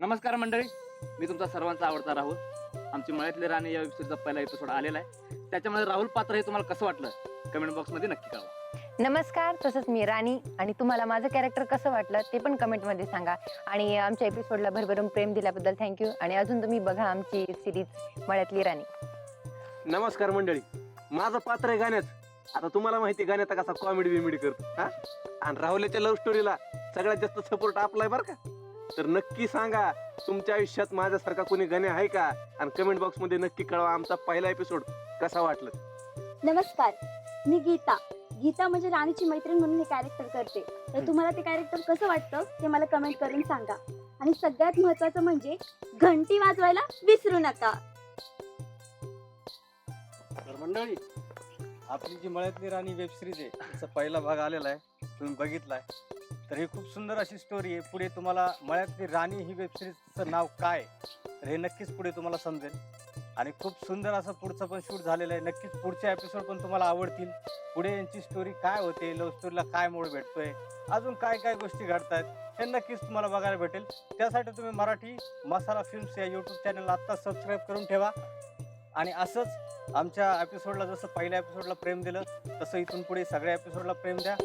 नमस्कार मंडळी मी तुमचा सर्वांचा आवडता राहुल. आमची मळ्यातली राणी या वेबसिरीजचा पहिला एपिसोड आलेला आहे. त्याच्यामध्ये राहुल पात्र हे तुम्हाला कसं वाटलं? कमेंट बॉक्समध्ये नक्की कळवा. नमस्कार तसंच मी राणी आणि तुम्हाला माझं कॅरेक्टर कसं वाटलं ते पण कमेंटमध्ये सांगा. आणि आमच्या एपिसोडला भरभरून प्रेम दिल्याबद्दल थँक्यू आणि अजून तुम्ही बघा आमची सिरीज मळ्यातली राणी. नमस्कार मंडळी माझं पात्र आहे गाण्यात आता तुम्हाला माहिती आहे गाण्याचा कसा कॉमेडी बिमेडी करतो. हा? आणि राहुल्याच्या लव्ह स्टोरीला सगळ्यात जास्त सपोर्ट आपलाय बरं का? तर नक्की सांगा तुमच्या आयुष्यात माझ्यासारखा कोणी गाणे आहे का? आणि कमेंट बॉक्समध्ये नक्की कळवा आमचा पहिला एपिसोड कसा वाटला. नमस्कार मी गीता. गीता म्हणजे राणीची मैत्रीण म्हणून हे कॅरेक्टर करते. तर तुम्हाला ते कॅरेक्टर कसं वाटतं ते मला कमेंट करून सांगा. आणि सगळ्यात महत्वाचं म्हणजे घंटी वाजवायला विसरू नका. तर मंडळी आपली जी मळ्यातली राणी वेब सिरीज आहे तिचा पहिला भाग आलेला आहे तुम्ही बघितलाय. तर ही खूप सुंदर अशी स्टोरी आहे. पुढे तुम्हाला मळ्यातली राणी ही वेब सिरीजचं नाव काय तर हे नक्कीच पुढे तुम्हाला समजेल. आणि खूप सुंदर असं पुढचं पण शूट झालेलं आहे. नक्कीच पुढचे एपिसोड पण तुम्हाला आवडतील. पुढे यांची स्टोरी काय होते लव्ह स्टोरीला काय मोड भेटतोय अजून काय काय गोष्टी घडतायत हे नक्कीच तुम्हाला बघायला भेटेल. त्यासाठी तुम्ही मराठी मसाला फिल्म्स या यूट्यूब चॅनलला आत्ता सबस्क्राईब करून ठेवा. आणि असंच आमच्या एपिसोडला जसं पहिल्या एपिसोडला प्रेम दिलं तसं इथून पुढे सगळ्या एपिसोडला प्रेम द्या.